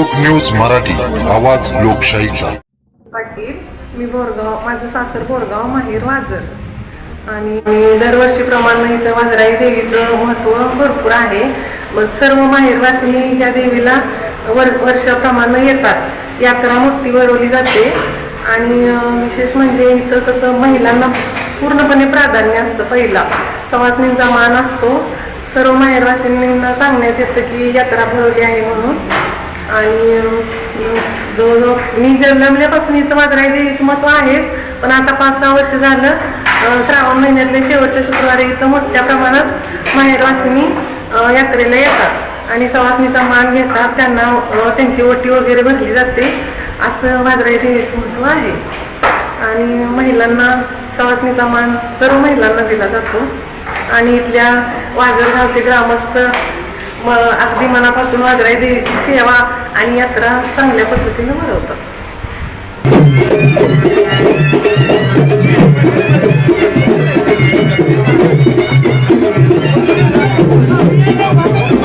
लोक न्यूज मराठी आवाज लोकशाहीचा. पाटील मी बोरगाव माझं सासर बोरगाव माहेर वाजर. आणि दरवर्षी दरवर्षीप्रमाणे इथं वाजराई देवीचं महत्त्व भरपूर आहे. मग सर्व माहेरवासिनी या देवीला वर वर्षाप्रमाणे येतात. यात्रा मोठी भरवली जाते. आणि विशेष म्हणजे इथं कसं महिलांना पूर्णपणे प्राधान्य असतं पहिला. सवासनींचा मान असतो. सर्व माहेरवासिनींना सांगण्यात येतं की यात्रा भरवली आहे म्हणून. आणि जवळजवळ मी जन्मल्यापासून इथं वाजराई देवीचं महत्त्व आहेच. पण आता पाच सहा वर्ष झालं श्रावण महिन्यातल्या शेवटच्या शुक्रवारी इथं मोठ्या प्रमाणात माहेरवासिनी यात्रेला येतात. आणि सवासनीचा मान घेतात त्यांना त्यांची ओटी वगैरे भरली जाते. असं वाजराई देवीचं महत्त्व आहे. आणि महिलांना सवासनीचा मान सर्व महिलांना दिला जातो. आणि इथल्या वाजरगावचे ग्रामस्थ म अगदी मनापासून वाजराई देवीची सेवा आणि यात्रा चांगल्या पद्धतीने भरवतात.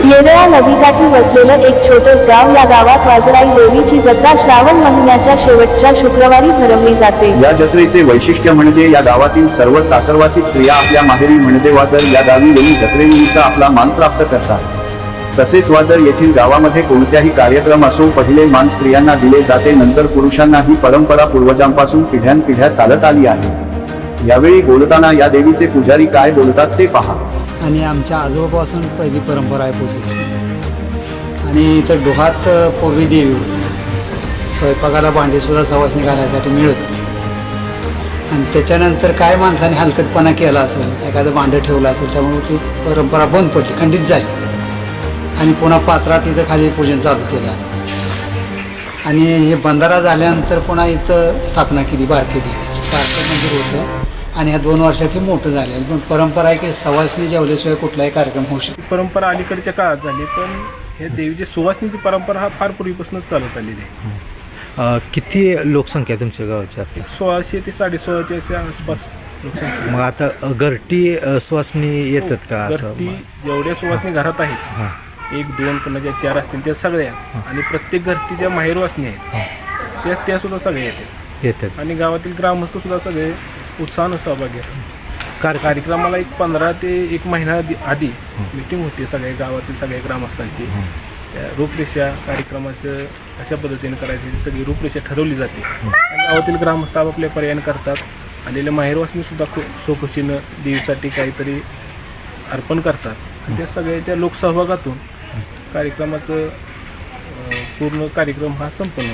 येरळा नदीकाठी वसलेलं एक छोटंच गाव या गावात वाजराई देवीची जत्रा श्रावण महिन्याच्या शेवटच्या शुक्रवारी भरवली जाते. या जत्रेचे वैशिष्ट्य म्हणजे या गावातील सर्व सासरवासी स्त्रिया आपल्या माहेरी म्हणजे वाजर या गावी येऊन जत्रेनिमित्त आपला मान प्राप्त करतात. तसेच वाजर येथील गावामध्ये कोणत्याही कार्यक्रम असो पहिले मान स्त्रियांना दिले जाते नंतर पुरुषांना ही परंपरा पूर्वजांपासून पिढ्यानपिढ्या चालत आली आहे. यावेळी बोलताना या देवीचे पुजारी काय बोलतात ते पहा. आणि आमच्या आजोबापासून पहिली परंपरा आहे पूजेची. आणि इथं डोहात पूर्वी देवी होती. स्वयंपाकाला भांडेसुद्धा सवासणी घालायसाठी मिळत होती. आणि त्याच्यानंतर काय माणसाने हलकटपणा केला असेल एखादं भांडं ठेवलं असेल त्यामुळे ती परंपरा बंद पडली खंडित झाली. आणि पुन्हा पात्रात इथं खाली पूजन चालू केलं. आणि हे बंधारा झाल्यानंतर पुन्हा इथं स्थापना केली बारके देवीची बारकं मंदिर होतं. आणि ह्या दोन वर्षात हे मोठं झालं पण परंपरा आहे की सवासणी जेवल्याशिवाय कुठलाही कार्यक्रम होऊ शकतो परंपरा अलीकडच्या काळात झाली पण हे देवीची सुवासनीची परंपरा हा फार पूर्वीपासूनच चालत आलेली आहे. अ, किती लोकसंख्या तुमच्या गावाची आपली? सोळाशे ते साडेसोळाच्या अशा आसपास लोकसंख्या मग आता अ, घरटी अ, सुवासनी येतात का असं? घरटी जेवढ्या सुवासनी घरात आहेत एक दोन कोणाच्या चार असतील त्या सगळ्या. आणि प्रत्येक घरटी ज्या माहेर वासनी आहेत त्या त्या सुद्धा सगळ्या येतात. येतात. आणि गावातील ग्रामस्थ सुद्धा सगळे उत्साहानं सहभागी आहेत. कार कार्यक्रमाला एक पंधरा ते एक महिना आधी- आधी मिटिंग होते सगळ्या गावातील सगळ्या ग्रामस्थांची. त्या रूपरेषा कार्यक्रमाचं कशा पद्धतीने करायची ती सगळी रूपरेषा ठरवली जाते. आणि गावातील ग्रामस्थ आपापल्या पर्यायन करतात. आलेल्या माहेरवासनी सुद्धा खूप सोखुशीनं देवीसाठी काहीतरी अर्पण करतात. आणि त्या सगळ्याच्या लोकसहभागातून कार्यक्रमाचं पूर्ण कार्यक्रम हा संपन्न